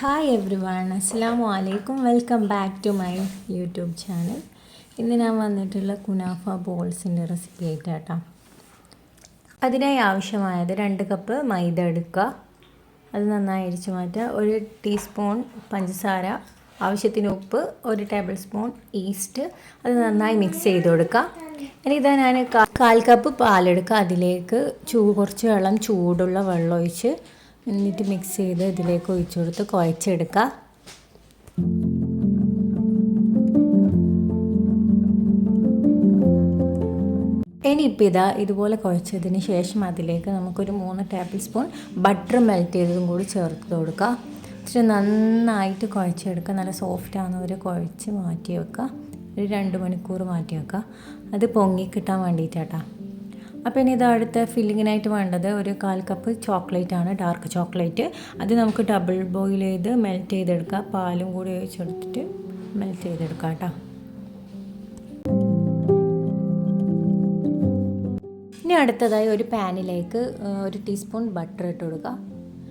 Hi every one അസ്സാം വലൈക്കും welcome back to my YouTube channel ഇന്ന് ഞാൻ വന്നിട്ടുള്ള കുനാഫ ബോൾസിന്റെ റെസിപ്പി ആയിട്ടാട്ടോ. അതിനായി ആവശ്യമായത് രണ്ട് കപ്പ് മൈദ എടുക്കുക. അത് നന്നായി അരിച്ചു മാറ്റുക. ഒരു ടീസ്പൂൺ പഞ്ചസാര ആവശ്യത്തിന് ഉപ്പ് ഒരു ടേബിൾ സ്പൂൺ ഈസ്റ്റ് അത് നന്നായി മിക്സ് ചെയ്ത് കൊടുക്കുക. ഇനി ഇതാ ഞാൻ കാൽ കപ്പ് പാലെടുക്കുക. അതിലേക്ക് ചൂ കുറച്ച് വെള്ളം ചൂടുള്ള വെള്ളം ഒഴിച്ച് എന്നിട്ട് മിക്സ് ചെയ്ത് ഇതിലേക്ക് ഒഴിച്ചു കൊടുത്ത് കുഴച്ചെടുക്കുക ഇനിയിപ്പോൾ ഇതാ ഇതുപോലെ കുഴച്ചതിന് ശേഷം അതിലേക്ക് നമുക്കൊരു മൂന്ന് ടേബിൾ സ്പൂൺ ബട്ടർ മെൽറ്റ് ചെയ്തതും കൂടി ചേർത്ത് കൊടുക്കുക ഇച്ചിരി നന്നായിട്ട് കുഴച്ചെടുക്കുക നല്ല സോഫ്റ്റ് ആകുന്നവരെ കുഴച്ച് മാറ്റി വെക്കുക. ഒരു രണ്ട് മണിക്കൂർ മാറ്റി വെക്കുക. അത് പൊങ്ങി കിട്ടാൻ വേണ്ടിയിട്ടാട്ടാ. അപ്പോൾ ഇനി ഇത് അടുത്ത ഫില്ലിങ്ങിനായിട്ട് വേണ്ടത് ഒരു കാൽ കപ്പ് ചോക്ലേറ്റ് ആണ് ഡാർക്ക് ചോക്ലേറ്റ് അത് നമുക്ക് ഡബിൾ ബോയിൽ ചെയ്ത് മെൽറ്റ് ചെയ്തെടുക്കുക പാലും കൂടി ഒഴിച്ചെടുത്തിട്ട് മെൽറ്റ് ചെയ്തെടുക്കാം കേട്ടോ. ഇനി അടുത്തതായി ഒരു പാനിലേക്ക് ഒരു ടീസ്പൂൺ ബട്ടർ ഇട്ട് കൊടുക്കുക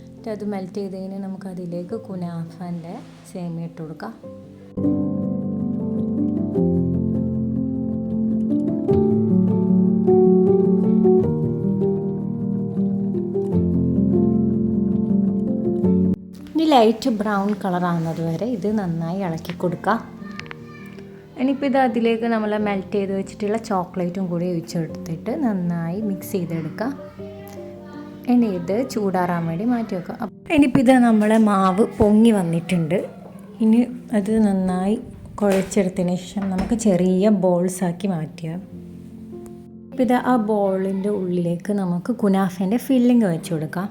എന്നിട്ട് അത് മെൽറ്റ് ചെയ്ത് കഴിഞ്ഞാൽ നമുക്ക് അതിലേക്ക് കുനാഫന്റെ സേമിയ ഇട്ട് കൊടുക്കാം. ലൈറ്റ് ബ്രൗൺ കളർ ആകുന്നത് വരെ ഇത് നന്നായി ഇളക്കി കൊടുക്കുക ഇനിയിപ്പോൾ ഇത് അതിലേക്ക് നമ്മൾ മെൽറ്റ് ചെയ്ത് വെച്ചിട്ടുള്ള ചോക്ലേറ്റും കൂടി ഒഴിച്ചെടുത്തിട്ട് നന്നായി മിക്സ് ചെയ്തെടുക്കുക ഇനി ഇത് ചൂടാറാൻ വേണ്ടി മാറ്റി വെക്കുക ഇനിയിപ്പോൾ ഇത് നമ്മളെ മാവ് പൊങ്ങി വന്നിട്ടുണ്ട്. ഇനി അത് നന്നായി കുഴച്ചെടുത്തതിന് ശേഷം നമുക്ക് ചെറിയ ബോൾസ് ആക്കി മാറ്റുക ഇപ്പോൾ ഇത് ആ ബോളിന്റെ ഉള്ളിലേക്ക് നമുക്ക് കുനാഫേന്റെ ഫില്ലിങ് വെച്ച് കൊടുക്കാം.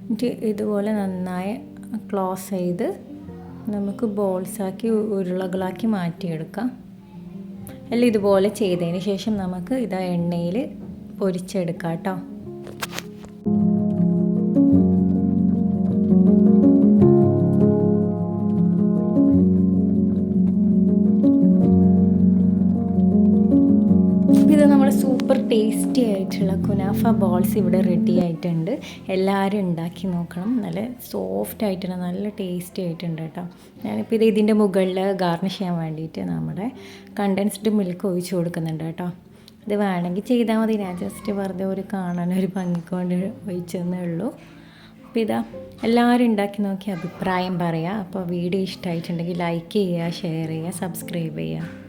എന്നിട്ട് ഇതുപോലെ നന്നായി ക്ലോസ് ചെയ്ത് നമുക്ക് ബോൾസാക്കി ഉരുളകളാക്കി മാറ്റിയെടുക്കാം. അല്ല ഇതുപോലെ ചെയ്തതിന് ശേഷം നമുക്ക് ഇതാ എണ്ണയിൽ പൊരിച്ചെടുക്കാം കേട്ടോ. ടേസ്റ്റി ആയിട്ടുള്ള കുനാഫ ബോൾസ് ഇവിടെ റെഡി ആയിട്ടുണ്ട്. എല്ലാവരും ഉണ്ടാക്കി നോക്കണം. നല്ല സോഫ്റ്റ് ആയിട്ടുണ്ട് നല്ല ടേസ്റ്റി ആയിട്ടുണ്ട് കേട്ടോ. ഞാനിപ്പോൾ ഇത് ഇതിന്റെ മുകളിൽ ഗാർണിഷ് ചെയ്യാൻ വേണ്ടിയിട്ട് നമ്മുടെ കണ്ടൻസ്ഡ് മിൽക്ക് ഒഴിച്ചു കൊടുക്കുന്നുണ്ട് കേട്ടോ. ഇത് വേണമെങ്കിൽ ചെയ്താൽ മതി. ഞാൻ ജസ്റ്റ് വെറുതെ ഒരു കാണാൻ ഒരു ഭംഗിക്കൊണ്ട് ഒഴിച്ചെന്നേ ഉള്ളൂ. അപ്പോൾ ഇതാ എല്ലാവരും ഉണ്ടാക്കി നോക്കി അഭിപ്രായം പറയുക അപ്പോൾ വീഡിയോ ഇഷ്ടമായിട്ടുണ്ടെങ്കിൽ ലൈക്ക് ചെയ്യുക ഷെയർ ചെയ്യുക സബ്സ്ക്രൈബ് ചെയ്യുക.